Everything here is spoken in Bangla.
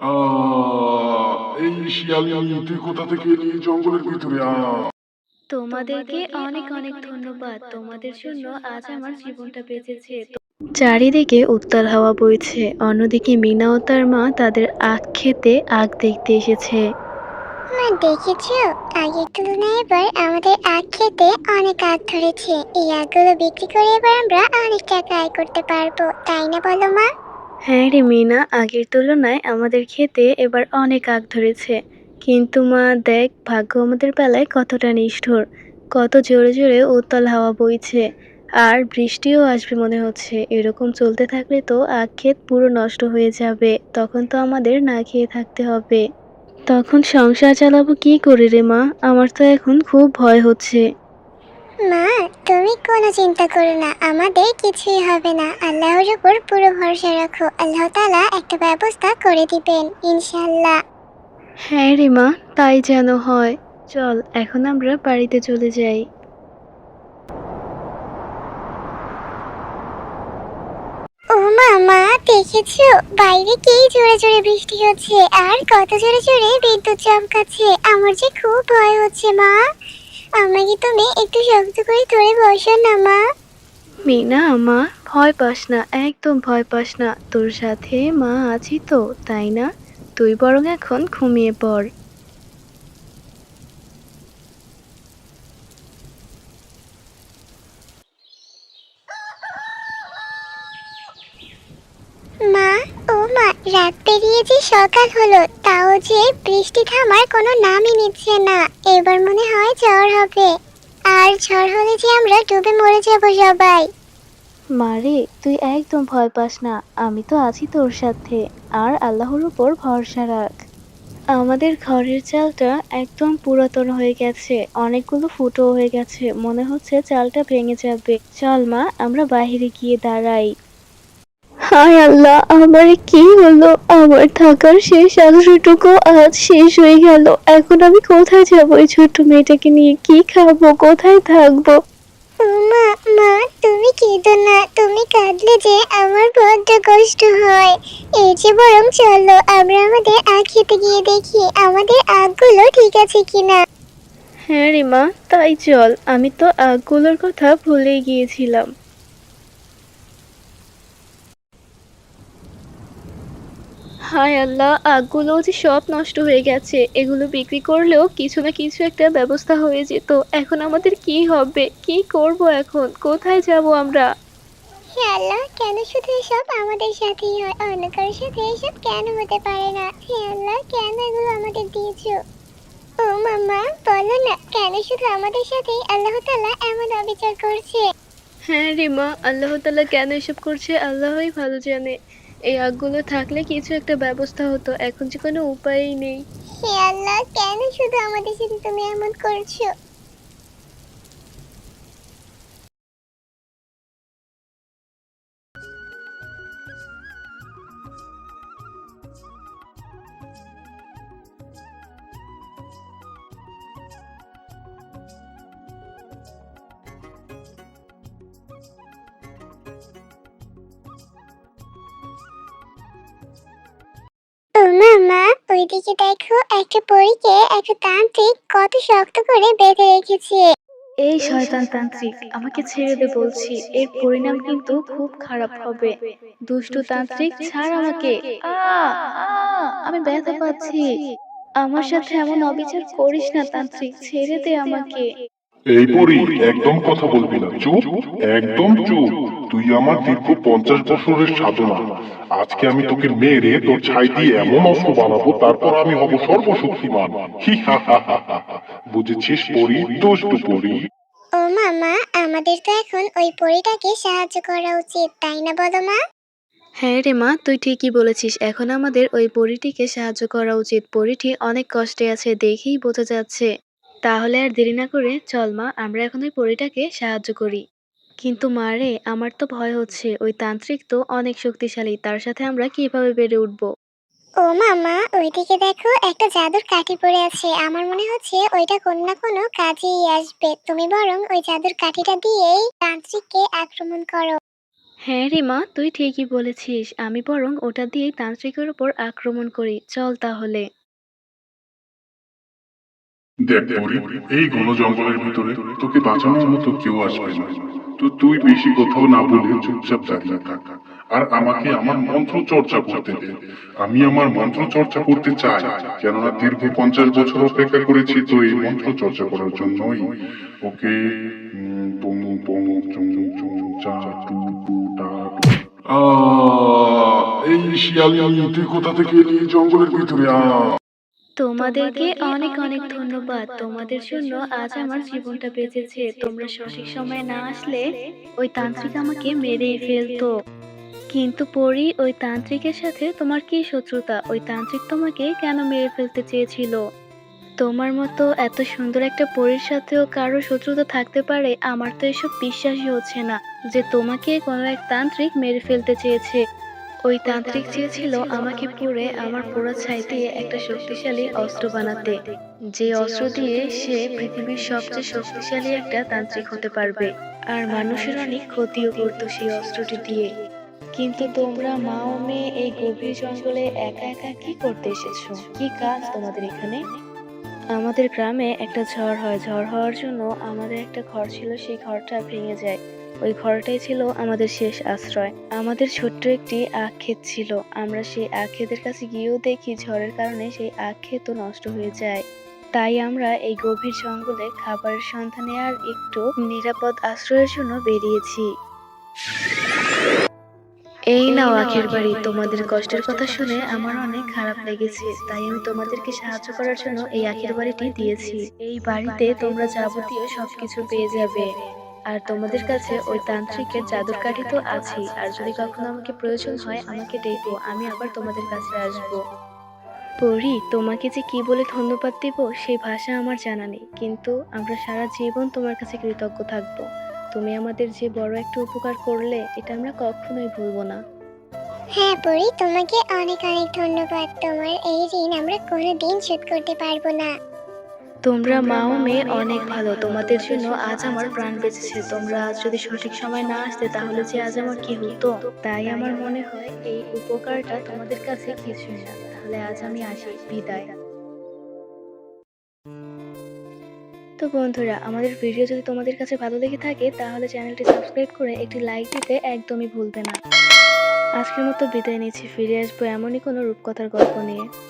এই শিয়ালিনী তুই কোথা থেকে এলি এই জঙ্গলের ভিতরে তোমাদেরকে অনেক অনেক ধন্যবাদ। তোমাদের জন্য আজ আমার জীবনটা বেঁচেছে। চারিদিকে উত্তাল হাওয়া বইছে। অন্যদিকে মিনা ও তার মা তাদের আখ খেতে আখ দেখতে এসেছে। মা দেখেছ? আগের তুলনায় এবার আমাদের আখ খেতে অনেক আখ ধরেছে। এই আখগুলো বিক্রি করে এবার আমরা অনেক টাকা আয় করতে পারব তাই না বলো মা? হ্যাঁ রে মিনা, আগের তুলনায় আমাদের খেতে এবার অনেক আগ ধরেছে। কিন্তু মা, দেখ, ভাগ্য আমাদের বেলায় কতটা নিষ্ঠুর। কত জোরে জোরে উত্তাল হাওয়া বইছে। আর বৃষ্টিও আসবে মনে হচ্ছে। এরকম চলতে থাকলে তো আখ ক্ষেত পুরো নষ্ট হয়ে যাবে। তখন তো আমাদের না খেয়ে থাকতে হবে। তখন সংসার চালাবো কি করে রে মা? আমার তো এখন খুব ভয় হচ্ছে। মা তুমি কোনো চিন্তা করো না আমাদের কিছুই হবে না। আল্লাহর উপর পুরো ভরসা রাখো আল্লাহ তাআলা একটা ব্যবস্থা করে দিবেন ইনশাআল্লাহ। হ্যাঁ রে মা তাই যেন হয়। চল এখন আমরা বাড়িতে চলে যাই। ও মামা দেখেছ? বাইরে কি জোরে জোরে বৃষ্টি হচ্ছে আর কত জোরে জোরে বিদ্যুৎ চমকাচ্ছে আমার যে খুব ভয় হচ্ছে মা। আমাকে তুমি একটু শক্ত করে ধরে বসো না মা। মিনা মা ভয় পাস না একদম ভয় পাস না। তোর সাথে মা আছি তো তাই না? তুই বরং এখন ঘুমিয়ে পড়। মা মা, রাত পেরিয়ে যে সকাল হলো, তাও যে বৃষ্টি থামার কোনো নামই নিচ্ছে না। এবার মনে হয় ঝড় হবে। আর ঝড় হলে যে আমরা ডুবে মরে যাব সবাই। মারে তুই একদম ভয় পাস না। আমি তো আছি তোর সাথে। আর আল্লাহর উপর ভরসা রাখ। আমাদের ঘরের চালটা একদম পুরাতন হয়ে গেছে। অনেকগুলো ফুটো হয়ে গেছে। মনে হচ্ছে চালটা ভেঙে যাবে। চল মা, আমরা বাইরে গিয়ে দাঁড়াই। হায় আল্লাহ আমার কি হলো? আমার থাকার শেষ আশ্রয়টুকু আজ শেষ হয়ে গেল। এখন আমি কোথায় যাব? এই ছোট্ট মেয়েটাকে নিয়ে কি খাব? কোথায় থাকব? মা মা তুমি কেঁদো না। তুমি কাঁদলে যে আমার বড্ড কষ্ট হয়। এই যে বরং চলো আমরা আমাদের আখ খেতে গিয়ে দেখি আমাদের আখগুলো ঠিক আছে কিনা। হ্যাঁ রে মা তাই চল। আমি তো আগগুলোর কথা ভুলেই গিয়েছিলাম। হায় আল্লাহ আগগুলো যে সব নষ্ট হয়ে গেছে এগুলো বিক্রি করলেও কিছু না কিছু একটা ব্যবস্থা হয়ে যেত। এখন আমাদের কি হবে? কি করব এখন? কোথায় যাব আমরা? হে আল্লাহ কেন শুধু এসব আমাদের সাথেই হয়? অন্য কারোর সাথে এসব কেন হতে পারে না? হে আল্লাহ কেন এগুলো আমাদের দিয়েছ? ও মামা বলো না কেন শুধু আমাদের সাথেই আল্লাহ তাআলা এমন অবিচার করছে? হ্যাঁ রে মা আল্লাহ তাআলা কেন এসব করছে? আল্লাহই ভালো জানে। এই আগগুলো থাকলে কিছু একটা ব্যবস্থা হতো, এখন যে কোনো উপায়ই নেই। হে আল্লাহ, কেন শুধু আমাদের সাথে তুমি এমন করছ? মামা ওইদিকে দেখো, একটা পরীকে একটা তান্ত্রিক কত শক্ত করে বেঁধে রেখেছে। এই শয়তান তান্ত্রিক, আমাকে ছেড়ে দে বলছি, এর পরিণাম কিন্তু খুব খারাপ হবে। দুষ্টু তান্ত্রিক, ছাড় আমাকে। আমি ব্যথা পাচ্ছি। আমার সাথে এমন অবিচার করিস না তান্ত্রিক, ছেড়ে দে আমাকে। এই পরি একদম কথা বলবি না। চুপ একদম চুপ। তুই আমার দীর্ঘ পঞ্চাশ বছরের সাধনা। আজকে আমি তোকে মেরে তোর ছাই দিয়ে এমন অস্ত্র বানাবো তারপর আমি হব সর্বশক্তিমান। বুঝেছিস পরি? দুষ্টু পরি। ও মামা আমাদের তো এখন ওই পরীটাকে সাহায্য করা উচিত তাই না বলো মা? হ্যাঁ রে মা তুই ঠিকই বলেছিস। এখন আমাদের ওই পরীটিকে সাহায্য করা উচিত। পরীটি অনেক কষ্টে আছে দেখেই বোঝা যাচ্ছে। তাহলে আর দেরি না করে চল মা আমরা এখন ওই পরীটাকে সাহায্য করি। কিন্তু মা রে আমার তো ভয় হচ্ছে ওই তান্ত্রিক তো অনেক শক্তিশালী তার সাথে আমরা কীভাবে বেড়ে উঠবো? ও মামা ওইদিকে দেখো একটা জাদুর কাঠি পড়ে আছে আমার মনে হচ্ছে ওইটা কোনো না কোনো কাজেই আসবে তুমি বরং ওই জাদুর কাঠিটা দিয়েই তান্ত্রিককে আক্রমণ করো। হ্যাঁ রে মা তুই ঠিকই বলেছিস আমি বরং ওটা দিয়েই তান্ত্রিকের উপর আক্রমণ করি চল তাহলে। দেখ এই ঘন জঙ্গলের ভিতরে তোকে বাঁচানোর মতো কেউ আসবে না। তো তুই বেশি কোথাও না বলে চুপচাপ দাঁড়িয়ে থাক। আর আমাকে আমার মন্ত্র চর্চা করতে দে। আমি আমার মন্ত্র চর্চা করতে চাই, কেননা দীর্ঘ পঞ্চাশ বছর অপেক্ষা করেছি তো এই মন্ত্র চর্চা করার জন্যই। ওকে এই শিয়ালিনী, তুই কোথা থেকে এলি জঙ্গলের ভিতরে আহ তোমাদেরকে অনেক অনেক ধন্যবাদ। তোমাদের জন্য আজ আমার জীবনটা বেঁচেছে। তোমরা সঠিক সময়ে না আসলে ওই তান্ত্রিক আমাকে মেরেই ফেলতো। কিন্তু পরি ওই তান্ত্রিকের সাথে তোমার কি শত্রুতা? ওই তান্ত্রিক তোমাকে কেন মেরে ফেলতে চেয়েছিল? তোমার মতো এত সুন্দর একটা পরীর সাথেও কারও শত্রুতা থাকতে পারে আমার তো এসব বিশ্বাসই হচ্ছে না যে তোমাকে কোনো এক তান্ত্রিক মেরে ফেলতে চেয়েছে। ওই তান্ত্রিক চেয়েছিল আমাকে পুড়ে আমার পোড়া ছাই দিয়ে একটা শক্তিশালী অস্ত্র বানাতে। যে অস্ত্র দিয়ে সে পৃথিবীর সবচেয়ে শক্তিশালী একটা তান্ত্রিক হতে পারবে। আর মানুষের অনেক ক্ষতিও করতো সেই অস্ত্রটি দিয়ে। কিন্তু তোমরা মা ও মেয়ে এই গভীর জঙ্গলে একা একা কি করতে এসেছ? কি কাজ তোমাদের এখানে? আমাদের গ্রামে একটা ঝড় হয়। ঝড় হওয়ার জন্য আমাদের একটা ঘর ছিল, সেই ঘরটা ভেঙে যায়। ওই ঘরটাই ছিল আমাদের শেষ আশ্রয়। আমাদের ছোট্ট একটি আখ ক্ষেত ছিল। আমরা সেই আখ ক্ষেতের কাছে গিয়েও দেখি ঝড়ের কারণে সেই আখ ক্ষেতও নষ্ট হয়ে যায়। তাই আমরা এই গভীর জঙ্গলে খাবারের সন্ধানে আর একটু নিরাপদ আশ্রয়ের জন্য বেরিয়েছি। এই নাও আখের বাড়ি। তোমাদের কষ্টের কথা শুনে আমার অনেক খারাপ লেগেছে। তাই আমি তোমাদেরকে সাহায্য করার জন্য এই আখের বাড়িটি দিয়েছি। এই বাড়িতে তোমরা যাবতীয় সবকিছু পেয়ে যাবে। আর তোমাদের কাছে ওই তান্ত্রিকের জাদুর কাঠি তো আছেই। আর যদি কখনো আমাকে প্রয়োজন হয়, আমাকে ডেকো, আমি আবার তোমাদের কাছে আসব। পরি, তোমাকে যে কি বলে ধন্যবাদ দেব, সেই ভাষা আমার জানা নেই। কিন্তু আমরা সারা জীবন তোমার কাছে কৃতজ্ঞ থাকব। তুমি আমাদের যে বড় একটা উপকার করলে, এটা আমরা কখনোই ভুলবো না। হ্যাঁ পরি, তোমাকে অনেক অনেক ধন্যবাদ। তোমার এই ঋণ আমরা কোনোদিন শোধ করতে পারব না। তোমরা মা ও মেয়ে অনেক ভালো। তোমাদের জন্য আজ আমার প্রাণ বেঁচেছে। তোমরা আজ যদি সঠিক সময় না আসতে, তাহলে যে আজ আমার কি হতো? তাই আমার মনে হয় এই উপকারটা তোমাদের কাছে কিছুই না। তাহলে আজ আমি আসি। বিদায়। তো বন্ধুরা, আমাদের ভিডিও যদি তোমাদের কাছে ভালো লেগে থাকে, তাহলে চ্যানেলটি সাবস্ক্রাইব করে একটি লাইক দিতে একদমই ভুলবে না। আজকের মতো বিদায় নিচ্ছি। ফিরে আসব এমনই কোনো রূপকথার গল্প নিয়ে।